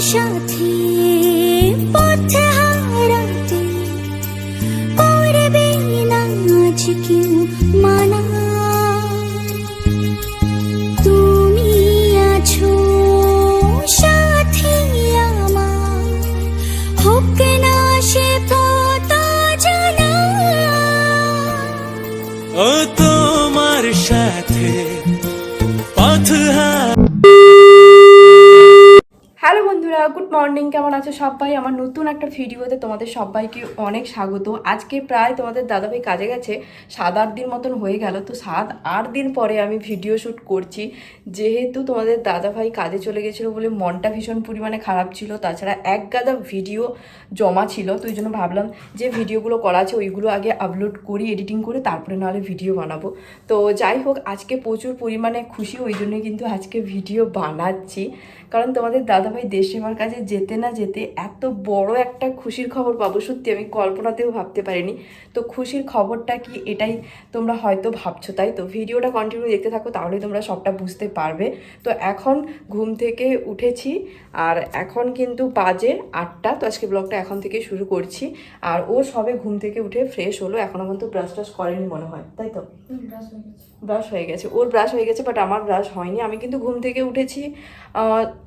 সাথী, পথ হারাতে করবে না আজ কেউ মানা। তুমি আছো সাথী আমার, হোক না সে পথ জানা ও তোমার সাথে গুড মর্নিং, কেমন আছো সবাই? আমার নতুন একটা ভিডিওতে তোমাদের সবাইকে অনেক স্বাগত। আজকে প্রায় তোমাদের দাদাভাই কাজে গেছে, সাত আট দিন মতন হয়ে গেল। তো সাত আট দিন পরে আমি ভিডিও শ্যুট করছি। যেহেতু তোমাদের দাদাভাই কাজে চলে গেছিল বলে মনটা ভীষণ পরিমাণে খারাপ ছিল, তাছাড়া এক গাদা ভিডিও জমা ছিল, তো ওই জন্য ভাবলাম যে ভিডিওগুলো করা আছে, ওইগুলো আগে আপলোড করি এডিটিং করে তারপরে নাহলে ভিডিও বানাবো। তো যাই হোক, আজকে প্রচুর পরিমাণে খুশি, ওই জন্যই কিন্তু আজকে ভিডিও বানাচ্ছি। কারণ তোমাদের দাদাভাই দেশ সেবার কাজে যেতে না যেতে এত বড় একটা খুশির খবর পাবো। সত্যি, আমি কল্পনাতেও ভাবতে পারিনি। তো খুশির খবরটা কি এটাই তোমরা হয়তো ভাবছ, তাই তো? ভিডিওটা কন্টিনিউ দেখতে থাকো তাহলে তোমরা সবটা বুঝতে পারবে। তো এখন ঘুম থেকে উঠেছি, আর এখন কিন্তু বাজে আটটা। তো আজকে ব্লগটা এখন থেকে শুরু করছি। আর ও সবে ঘুম থেকে উঠে ফ্রেশ হলো এখনও পর্যন্ত ব্রাশ টাশ করেনি মনে হয়, তাই তো? ব্রাশ ওর ব্রাশ হয়ে গেছে বাট আমার ব্রাশ হয়নি। আমি কিন্তু ঘুম থেকে উঠেছি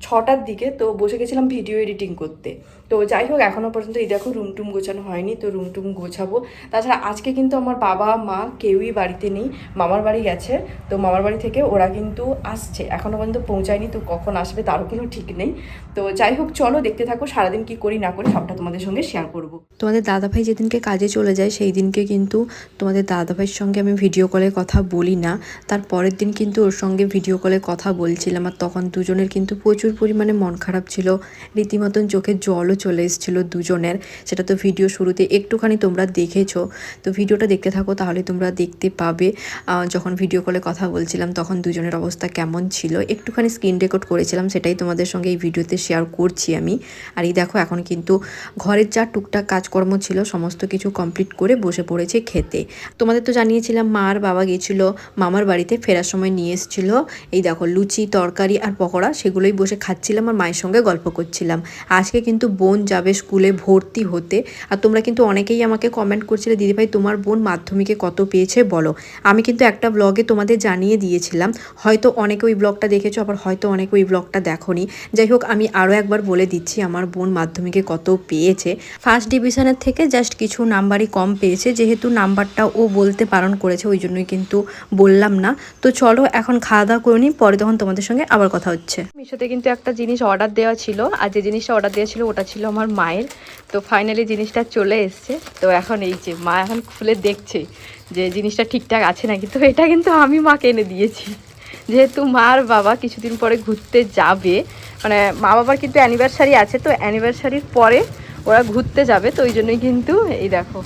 ছটার দিকে, তো বসে গেছিলাম ভিডিও এডিটিং করতে। তো যাই হোক এখনও পর্যন্ত এই দেখো রুম টুম গোছানো হয়নি, তো রুম টুম গোছাবো। তাছাড়া আজকে কিন্তু আমার বাবা, মা কেউই বাড়িতে নেই, মামার বাড়ি গেছে, তো মামার বাড়ি থেকে ওরা কিন্তু আসছে। এখনও পর্যন্ত পৌঁছায়নি, তো কখন আসবে তারও কোনো ঠিক নেই। তো যাই হোক, চলো দেখতে থাকো, সারাদিন কি করি না করি, সবটা তোমাদের সঙ্গে শেয়ার করব। তোমাদের দাদাভাই যেদিনকে কাজে চলে যায় সেই দিনকে কিন্তু তোমাদের দাদাভাইয়ের সঙ্গে আমি ভিডিও কলে কথা বলি না। তার পরের দিন কিন্তু ওর সঙ্গে ভিডিও কলে কথা বলছিলাম আর তখন দুজনের কিন্তু প্রচুর পরিমাণে মন খারাপ ছিল। রীতিমতন চোখে জলও চলে এসেছিল দুজনের। সেটা তো ভিডিও শুরুতে একটুখানি তোমরা দেখেছ। তো ভিডিওটা দেখতে থাকো তাহলে তোমরা দেখতে পাবে। যখন ভিডিও কলে কথা বলছিলাম তখন দুজনের অবস্থা কেমন ছিল। একটুখানি স্ক্রিন রেকর্ড করেছিলাম, সেটাই তোমাদের সঙ্গে এই ভিডিওতে শেয়ার করছি আমি। আর এই দেখো, এখন কিন্তু ঘরের যা টুকটাক কাজকর্ম ছিল, সমস্ত কিছু কমপ্লিট করে বসে পড়েছে খেতে। তোমাদের তো জানিয়েছিলাম, মা আর বাবা গিয়েছিল মামার বাড়িতে ফেরার সময় নিয়ে এসেছিল। এই দেখো, লুচি, তরকারি আর পকোড়া সেগুলোই বসে খাচ্ছিলাম আর মায়ের সঙ্গে গল্প করছিলাম। আজকে কিন্তু বোন যাবে স্কুলে ভর্তি হতে। আর তোমরা কিন্তু অনেকেই আমাকে কমেন্ট করছিলে, দিদিভাই, তোমার বোন মাধ্যমিকে কত পেয়েছে বলো? আমি কিন্তু একটা ব্লগে তোমাদের জানিয়ে দিয়েছিলাম। হয়তো অনেকে ওই ব্লগটা দেখেছ, আবার হয়তো অনেকে ওই ব্লগটা দেখোনি। যাই হোক, আমি আরও একবার বলে দিচ্ছি, আমার বোন মাধ্যমিকে কত পেয়েছে। ফার্স্ট ডিভিশনের থেকে জাস্ট কিছু নাম্বারই কম পেয়েছে, যেহেতু নাম্বারটা ও বলতে বারণ করেছে, ওই জন্যই কিন্তু বললাম না। তো চলো এখন খাওয়া দাওয়া করে নিই পরে তখন তোমাদের সঙ্গে আবার কথা হচ্ছে। মিশোতে কিন্তু একটা জিনিস অর্ডার দেওয়া ছিল, আর যে জিনিসটা অর্ডার দেওয়া ছিল ওটা ছিল আমার মায়ের। তো ফাইনালি জিনিসটা চলে এসছে। তো এখন এই যে মা এখন খুলে দেখছে যে জিনিসটা ঠিকঠাক আছে নাকি। তো এটা কিন্তু আমি মাকে এনে দিয়েছি। যেহেতু মা আর বাবা কিছুদিন পরে ঘুরতে যাবে মানে মা বাবার কিন্তু অ্যানিভার্সারি আছে, তো অ্যানিভার্সারির পরে ওরা ঘুরতে যাবে। তো ওই জন্যই কিন্তু এই দেখো,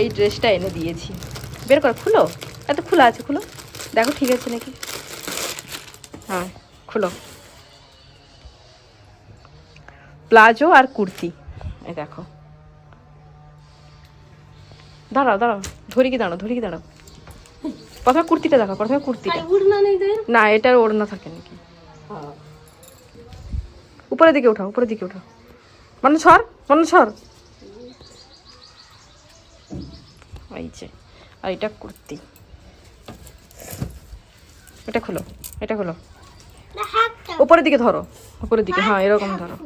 এই ড্রেসটা এনে দিয়েছি। বের কর, খুলো। এত খোলা আছে খুলো। দেখো ঠিক আছে নাকি? হ্যাঁ খুলো। প্লাজো আর কুর্তি। এই দেখো। দাঁড়াও দাঁড়াও। ধরি কি দাঁড়াও ধরি কি দাঁড়াও। প্রথমে কুর্তিটা দেখো প্রথমে কুর্তিটা। না এটার ওড়না থাকে নাকি? উপরের দিকে উঠাও উপরের দিকে উঠাও। মানে সর মানে সর। এই যে আর এটা কুর্তি। এটা খুলো এটা খুলো। উপরের দিকে ধরো উপরের দিকে হ্যাঁ এরকম ধরো।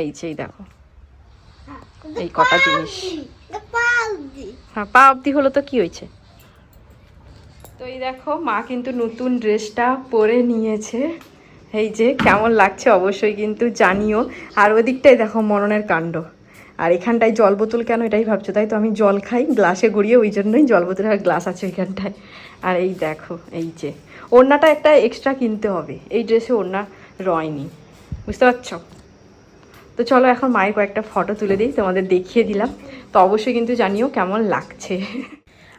এই যে এই দেখো। এই কটা জিনিস। হ্যাঁ পা অবধি হলো তো কি হয়েছে? তো এই দেখো মা কিন্তু নতুন ড্রেসটা পরে নিয়েছে। এই যে কেমন লাগছে অবশ্যই কিন্তু জানিও। আর ওদিকটাই দেখো মরণের কাণ্ড। আর এখানটায় জল বোতল কেন এটাই ভাবছ? তাই তো আমি জল খাই, গ্লাসে গড়িয়ে ওই জন্যই জল বোতল আর গ্লাস আছে এখানটায়। আর এই দেখো, এই যে। ওড়নাটা একটা এক্সট্রা কিনতে হবে। এই ড্রেসে ওড়না রয়নি। বুঝতে পারছ? তো চলো এখন মায়ের কয়েকটা ফটো তুলে দিই, তোমাদের দেখিয়ে দিলাম। তো অবশ্যই কিন্তু জানিও কেমন লাগছে।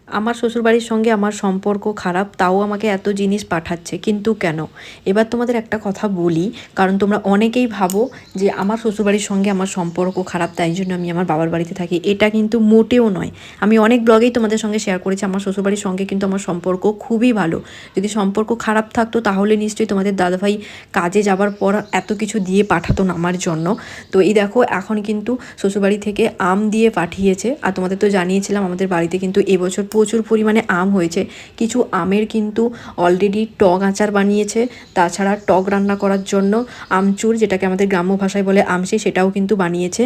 আমার শ্বশুরবাড়ির সঙ্গে আমার সম্পর্ক খারাপ, তাও আমাকে এত জিনিস পাঠাচ্ছে, কিন্তু কেন? এবার তোমাদের একটা কথা বলি, কারণ তোমরা অনেকেই ভাবো যে আমার শ্বশুরবাড়ির সঙ্গে আমার সম্পর্ক খারাপ, তাই জন্য আমি আমার বাবার বাড়িতে থাকি। এটা কিন্তু মোটেও নয়। আমি অনেক ব্লগেই তোমাদের সঙ্গে শেয়ার করেছি, আমার শ্বশুরবাড়ির সঙ্গে কিন্তু আমার সম্পর্ক খুবই ভালো। যদি সম্পর্ক খারাপ থাকতো, তাহলে নিশ্চয়ই তোমাদের দাদাভাই কাজে যাবার পর এত কিছু দিয়ে পাঠাতো না আমার জন্য। তো এই দেখো, এখন কিন্তু শ্বশুরবাড়ি থেকে আম দিয়ে পাঠিয়েছে, আর তোমাদের তো জানিয়েছিলাম আমাদের বাড়িতে কিন্তু এবছর প্রচুর পরিমাণে আম হয়েছে। কিছু আমের কিন্তু অলরেডি টক আচার বানিয়েছে। তাছাড়া টক রান্না করার জন্য আমচুর, যেটাকে আমাদের গ্রাম্য ভাষায় বলে আমসি, সেটাও কিন্তু বানিয়েছে।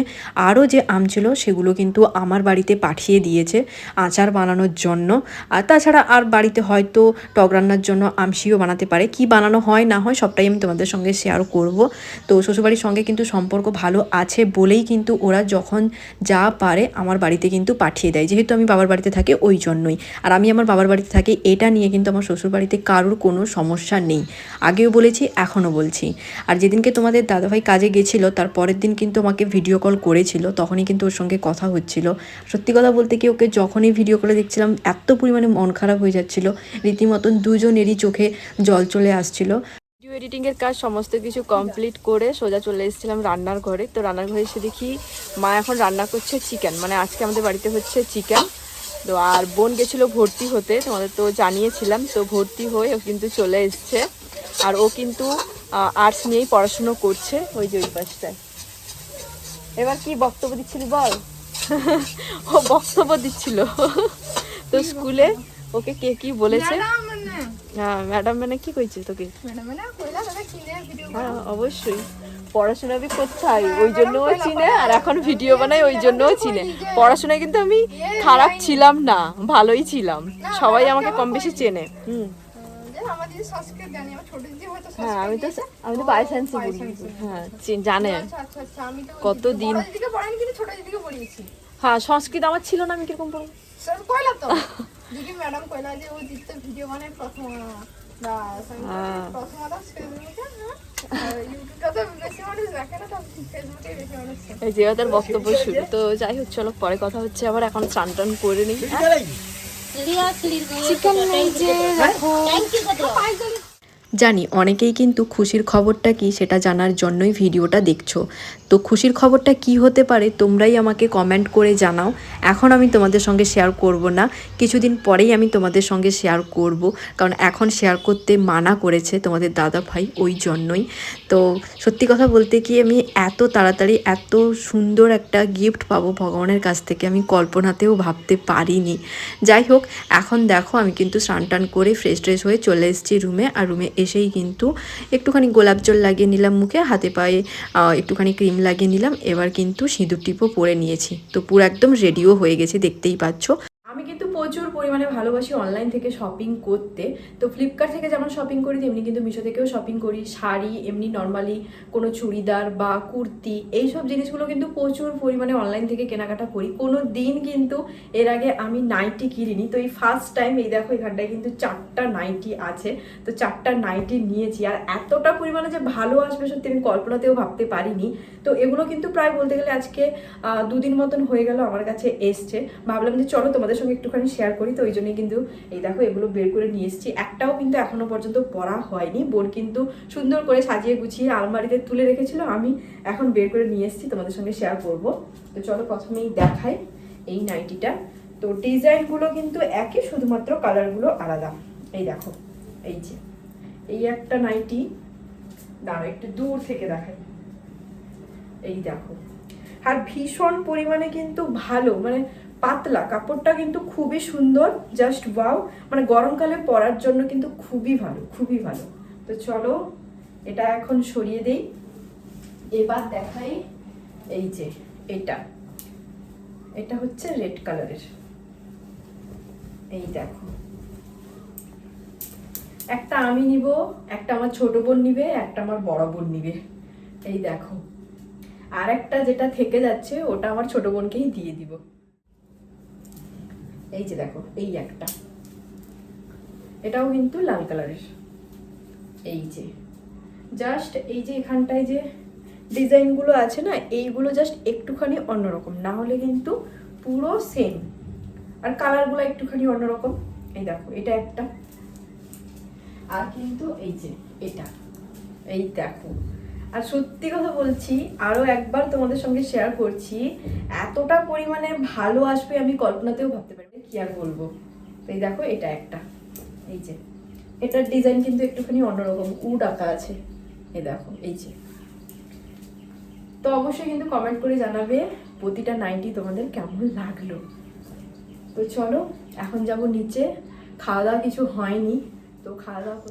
আরও যে আম ছিল, সেগুলো কিন্তু আমার বাড়িতে পাঠিয়ে দিয়েছে আচার বানানোর জন্য। আর তাছাড়া আর বাড়িতে হয়তো টক রান্নার জন্য আমসিও বানাতে পারে। কি বানানো হয়, না হয়, সবটাই আমি তোমাদের সঙ্গে শেয়ার করব। তো শ্বশুরবাড়ির সঙ্গে কিন্তু সম্পর্ক ভালো আছে বলেই কিন্তু ওরা যখন যা পারে আমার বাড়িতে কিন্তু পাঠিয়ে দেয়। যেহেতু আমি বাবার বাড়িতে থাকি, ওই জন্যই। আর আমি আমার বাবার বাড়িতে থাকি, এটা নিয়ে কিন্তু আমার শ্বশুর বাড়িতে কারোর কোনো সমস্যা নেই। আগেও বলেছি, এখনও বলছি। আর যেদিনকে তোমাদের দাদাভাই কাজে গেছিল, তার পরের দিন কিন্তু আমাকে ভিডিও কল করেছিল, তখনই কিন্তু ওর সঙ্গে কথা হচ্ছিল। সত্যি কথা বলতে কি, ওকে যখনই ভিডিও কলে দেখছিলাম, এত পরিমাণে মন খারাপ হয়ে যাচ্ছিল। রীতিমতন দুজনেরই চোখে জল চলে আসছিল। ভিডিও এডিটিংয়ের কাজ সমস্ত কিছু কমপ্লিট করে সোজা চলে এসেছিলাম রান্নার ঘরে। তো রান্নার ঘরে এসে দেখি, মা এখন রান্না করছে চিকেন মানে আজকে আমাদের বাড়িতে হচ্ছে চিকেন তো আর বোন গেছিল ভর্তি হতে তোমাদের তো জানিয়েছিলাম তো ভর্তি হয়ে ও কিন্তু চলে এসছে। আর ও কিন্তু আর্টস নিয়েই পড়াশুনো করছে ওই যে ওই পাশটায়। এবার কি বক্তব্য দিচ্ছিলি বল? ও বক্তব্য দিচ্ছিল। তো স্কুলে ওকে কে কি বলেছে? হ্যাঁ ম্যাডাম মানে কি কইছে তোকে? হ্যাঁ অবশ্যই। পড়াশোনা আমি করতে হয় ওই জন্যও চিনে আর এখন ভিডিও বানাই ওই জন্যও চিনে। পড়াশোনায় কিন্তু আমি খারাপ ছিলাম না ভালোই ছিলাম। সবাই আমাকে কম বেশি চেনে। হুম। হ্যাঁ আমি তো আমি তো সায়েন্সে হ্যাঁ চি- জানে। আমি তো কতদিন? বড় দিদিকে পড়াইনি কিন্তু ছোট দিদিকে পড়িয়েছি হ্যাঁ সংস্কৃত আমার ছিল না আমি কীরকম পড়ব? স্যার কইলা তো দিদি ম্যাডাম কইলা যে ও ভিডিও বানায় প্রথম হ্যাঁ। প্রথম এই যে তার বক্তব্য শুরু। তো যাই হোক চলো পরে কথা হচ্ছে আবার। এখন চান টান করে নিই। চিকেন জানি, অনেকেই কিন্তু খুশির খবরটা কি সেটা জানার জন্যই ভিডিওটা দেখছ। তো খুশির খবরটা কি হতে পারে তোমরাই আমাকে কমেন্ট করে জানাও। এখন আমি তোমাদের সঙ্গে শেয়ার করব না। কিছুদিন পরেই আমি তোমাদের সঙ্গে শেয়ার করব। কারণ এখন শেয়ার করতে মানা করেছে তোমাদের দাদা ভাই ওই জন্যই। তো সত্যি কথা বলতে কি আমি এত তাড়াতাড়ি, এত সুন্দর একটা গিফট পাবো ভগবানের কাছ থেকে আমি কল্পনাতেও ভাবতে পারিনি। যাই হোক, এখন দেখো আমি কিন্তু স্নান টান করে ফ্রেশ ট্রেশ হয়ে চলে এসেছি রুমে আর রুমে এসেই কিন্তু একটুখানি গোলাপ জল লাগিয়ে নিলাম মুখে, হাতে পায়ে একটুখানি ক্রিম লাগিয়ে নিলাম। এবার কিন্তু সিঁদুর টিপও পরে নিয়েছি। তো পুরো একদম রেডিও হয়ে গেছে, দেখতেই পাচ্ছ। প্রচুর পরিমাণে ভালোবাসি অনলাইন থেকে শপিং করতে। তো ফ্লিপকার্ট থেকে যেমন শপিং করি, তেমনি কিন্তু মিশো থেকেও শপিং করি। শাড়ি, এমনি নর্মালি কোনো চুড়িদার বা কুর্তি এই সব জিনিসগুলো কিন্তু প্রচুর পরিমাণে অনলাইন থেকে কেনাকাটা করি। কোনো দিন কিন্তু এর আগে আমি নাইটি কিনিনি। তো এই ফার্স্ট টাইম এই দেখো এখানটায় কিন্তু চারটা নাইটি আছে। তো চারটা নাইটি নিয়েছি। আর এতটা পরিমাণে যে ভালো আসবে সত্যি আমি কল্পনাতেও ভাবতে পারিনি। তো এগুলো কিন্তু প্রায় বলতে গেলে আজকে দুদিন মতন হয়ে গেল, আমার কাছে এসছে। ভাবলাম যে চলো তোমাদের সঙ্গে একটুখানি শেয়ার করি, তো ওই জন্যই কিন্তু এই দেখো এগুলো বের করে নিয়ে এসেছি। একটাও কিন্তু এখনও পর্যন্ত পরা হয়নি। বোন কিন্তু সুন্দর করে সাজিয়ে গুছিয়ে আলমারিতে তুলে রেখেছিল। আমি এখন বের করে নিয়ে এসেছি, তোমাদের সঙ্গে শেয়ার করব। তো চলো প্রথমেই দেখাই এই নাইটিটা। তো ডিজাইনগুলো কিন্তু একই, শুধুমাত্র কালারগুলো আলাদা। এই দেখো, এই যে, এই একটা নাইটি। দাঁড়ো একটু দূর থেকে দেখাই। এই দেখো। আর ভীষণ পরিমাণে কিন্তু ভালো মানে পাতলা, কাপড়টা কিন্তু খুবই সুন্দর জাস্ট ওয়াও মানে গরমকালে পরার জন্য কিন্তু খুবই ভালো খুবই ভালো। তো চলো, এটা এখন সরিয়ে দেই। এবার দেখাই এই যে এটা। এটা হচ্ছে রেড কালারের এই দেখো। একটা আমি নিব, একটা আমার ছোট বোন নিবে, একটা আমার বড় বোন নিবে। এই দেখো। আর একটা যেটা থেকে যাচ্ছে, ওটা আমার ছোট বোনকেই দিয়ে দিব। এই যে দেখো, এই একটা। এটাও কিন্তু লাল কালারের। এই যে। জাস্ট এই যে এখানটায় যে ডিজাইনগুলো আছে না, এইগুলো জাস্ট একটুখানি অন্যরকম। না হলে কিন্তু পুরো সেম আর কালারগুলো একটুখানি অন্যরকম। এই দেখো, এটা একটা। আর কিন্তু এই যে এটা। এই দেখো। আর সত্যি কথা বলছি আরও একবার তোমাদের সঙ্গে শেয়ার করছি, এতটা পরিমাণে ভালো আসবে আমি কল্পনাতেও ভাবতে পারি কি আর বলব? এই দেখো, এটা একটা। এই যে। এটার ডিজাইন কিন্তু একটুখানি অন্যরকম। উড আঁকা আছে। এই দেখো, এই যে। তো অবশ্যই কিন্তু কমেন্ট করে জানাবে প্রতিটা নাইনটি তোমাদের কেমন লাগল। তো চলো, এখন যাব নিচে। খাওয়া দাওয়া কিছু হয়নি।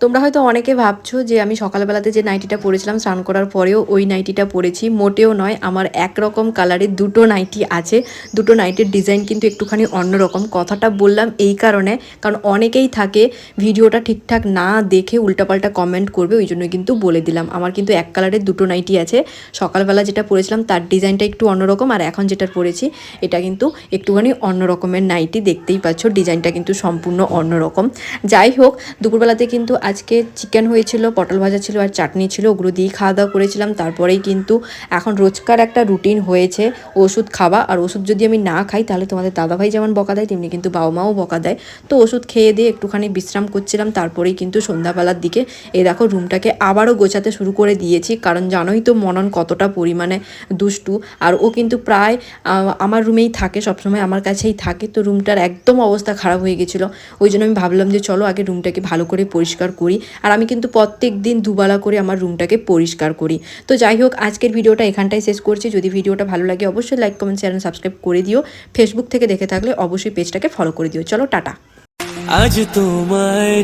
তোমরা হয়তো অনেকে ভাবছ যে আমি সকালবেলাতে যে নাইটিটা পরেছিলাম, স্নান করার পরেও ওই নাইটিটা পরেছি। মোটেও নয়, আমার একরকম কালারের দুটো নাইটি আছে। দুটো নাইটির ডিজাইন কিন্তু একটুখানি অন্যরকম। কথাটা বললাম এই কারণে, কারণ অনেকেই থাকে, ভিডিওটা ঠিকঠাক না দেখে উল্টাপাল্টা কমেন্ট করবে, ওই জন্য কিন্তু বলে দিলাম। আমার কিন্তু এক কালারের দুটো নাইটি আছে। সকালবেলা যেটা পরেছিলাম, তার ডিজাইনটা একটু অন্যরকম, আর এখন যেটা পরেছি, এটা কিন্তু একটুখানি অন্য রকমের নাইটি। দেখতেই পাচ্ছ ডিজাইনটা কিন্তু সম্পূর্ণ অন্যরকম। যাই হোক দুপুরবেলাতে কিন্তু আজকে চিকেন হয়েছিল, পটল ভাজা ছিল আর চাটনি ছিল, ওগুলো দিয়েই খাওয়া দাওয়া করেছিলাম। তারপরেই কিন্তু এখন রোজকার একটা রুটিন হয়েছে, ওষুধ খাওয়া। আর ওষুধ যদি আমি না খাই, তাহলে তোমাদের দাদাভাই যেমন বকা দেয়, তেমনি কিন্তু বাবা মাও বকা দেয়। তো ওষুধ খেয়ে দিয়ে একটুখানি বিশ্রাম করছিলাম, তারপরেই কিন্তু সন্ধ্যাবেলার দিকে এই দেখো রুমটাকে আবারও গোছাতে শুরু করে দিয়েছি। কারণ জানোই তো মনন কতটা পরিমাণে দুষ্টু। আর ও কিন্তু প্রায় আমার রুমেই থাকে, সবসময় আমার কাছেই থাকে। তো রুমটার একদম অবস্থা খারাপ হয়ে গেছিল। ওই জন্য আমি ভাবলাম যে চলো আগে রুমটাকে ভালো করে পরিষ্কার করি। আর আমি কিন্তু প্রত্যেক দিন দুবেলা করে আমার রুমটাকে পরিষ্কার করি। তো যাই হোক, আজকের ভিডিওটা এখানটাই শেষ করছি। যদি ভিডিওটা ভালো লাগে অবশ্যই লাইক কমেন্ট শেয়ার সাবস্ক্রাইব করে দিও। ফেসবুক থেকে দেখে থাকলে অবশ্যই পেজটাকে ফলো করে দিও। চলো, টাটা। আজ তোমায়